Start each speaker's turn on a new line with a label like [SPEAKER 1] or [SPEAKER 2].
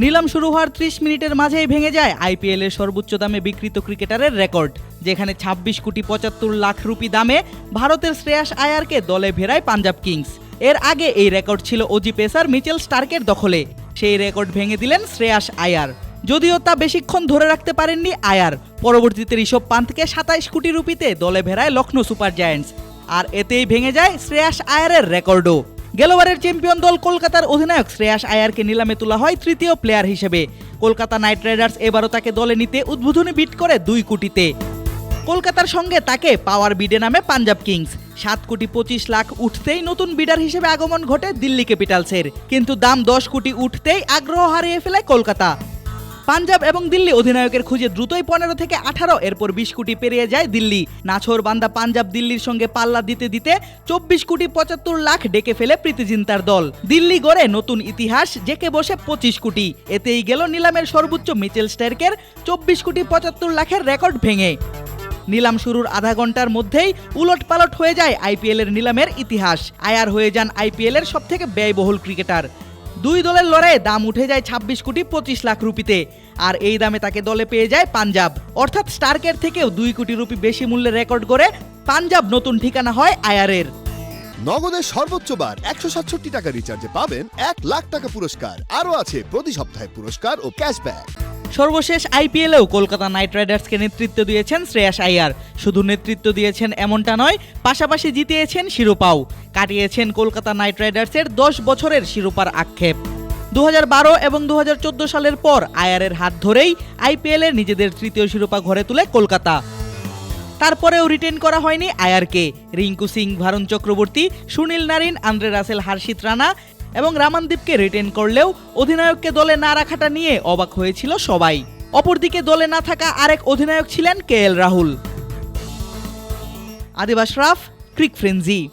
[SPEAKER 1] নিলাম শুরু হওয়ার ত্রিশ মিনিটের মাঝেই ভেঙে যায় আইপিএল এর সর্বোচ্চ দামে বিক্রিত ক্রিকেটারের রেকর্ড, যেখানে ২৬ কোটি পঁচাত্তর লাখ রুপি দামে ভারতের শ্রেয়াস আয়ারকে দলে ভেরায় পাঞ্জাব কিংস। এর আগে এই রেকর্ড ছিল অজি পেসার মিচেল স্টার্কের দখলে। সেই রেকর্ড ভেঙে দিলেন শ্রেয়াস আয়ার। যদিও তা বেশিক্ষণ ধরে রাখতে পারেননি আয়ার, পরবর্তীতে ঋষভ পান্থকে সাতাইশ কোটি রুপিতে দলে ভেরায় লখনৌ সুপার জায়ান্টস। আর এতেই ভেঙে যায় শ্রেয়াস আয়ারের রেকর্ডও। গেলোবারের চ্যাম্পিয়ন দল কলকাতার অধিনায়ক শ্রেয়াস আয়ারকে নিলামে তোলা হয় তৃতীয় প্লেয়ার হিসেবে। কলকাতা নাইট রাইডার্স এবারও তাকে দলে নিতে উদ্বোধনী বিট করে দুই কোটিতে। কলকাতার সঙ্গে তাকে পাওয়ার বিডে নামে পাঞ্জাব কিংস। সাত কোটি পঁচিশ লাখ উঠতেই নতুন বিডার হিসেবে আগমন ঘটে দিল্লি ক্যাপিটালসের কিন্তু দাম দশ কোটি উঠতেই আগ্রহ হারিয়ে ফেলে কলকাতা। পাঞ্জাব এবং দিল্লি অধিনায়কের খুঁজে দ্রুতই পনেরো থেকে আঠারো, এরপর বিশ কোটি পেরিয়ে যায় দিল্লি। নাছোর বান্দা পাঞ্জাব দিল্লির সঙ্গে পাল্লা দিতে দিতে চব্বিশ কোটি পঁচাত্তর লাখ ডেকে ফেলে প্রীতিজিন্তার দল। দিল্লি গড়ে নতুন ইতিহাস, জেকে বসে পঁচিশ কোটি। এতেই গেল নিলামের সর্বোচ্চ মিচেল স্টার্কের চব্বিশ কোটি পঁচাত্তর লাখের রেকর্ড ভেঙে। নিলাম শুরুর আধা ঘণ্টার মধ্যেই উলট পালট হয়ে যায় আইপিএল এর নিলামের ইতিহাস। আয়ার হয়ে যান আইপিএল এর সব থেকে ব্যয়বহুল ক্রিকেটার। দুই দলের লড়াইয়ে দাম উঠে যায় ছাব্বিশ কোটি পঁচিশ লাখ রুপিতে। আর এই দামে তাকে দলে পেয়ে যায় পাঞ্জাব। অর্থাৎ স্টার্কের থেকেও দুই কোটি রুপি বেশি মূল্যে রেকর্ড করে পাঞ্জাব নতুন ঠিকানা হয় আয়ারের।
[SPEAKER 2] নগদের সর্বোচ্চ বার একশো সাতষট্টি টাকা রিচার্জে পাবেন এক লাখ টাকা পুরস্কার। আরও আছে প্রতি সপ্তাহে পুরস্কার ও ক্যাশব্যাক
[SPEAKER 1] সর্বশেষ আইপিএলেও কলকাতা নাইট রাইডার্সকে নেতৃত্ব দিয়েছেন শ্রেয়াস আইয়ার শুধু নেতৃত্ব দিয়েছেন এমনটা নয়, পাশাপাশি জিতিয়েছেন শিরোপাও। কাটিয়েছেন কলকাতা নাইট রাইডার্সের দশ বছরের শিরোপার আক্ষেপ। দু হাজার বারো এবং দু হাজার চোদ্দ সালের পর আয়ারের হাত ধরেই আইপিএলে নিজেদের তৃতীয় শিরোপা ঘরে তুলে কলকাতা। তারপরেও রিটেন করা হয়নি আয়ারকে। Rinku Singh, Varun Chakravarthy, Sunil Narine, Andre Russell, Harshit Rana এবং রামানদীপকে রিটেন করলেও অধিনায়ককে দলে না রাখাটা নিয়ে অবাক হয়েছিল সবাই। অপরদিকে দলে না থাকা আরেক অধিনায়ক ছিলেন কে এল রাহুল। আদিবাস রাফ, ক্রিক ফ্রেঞ্জি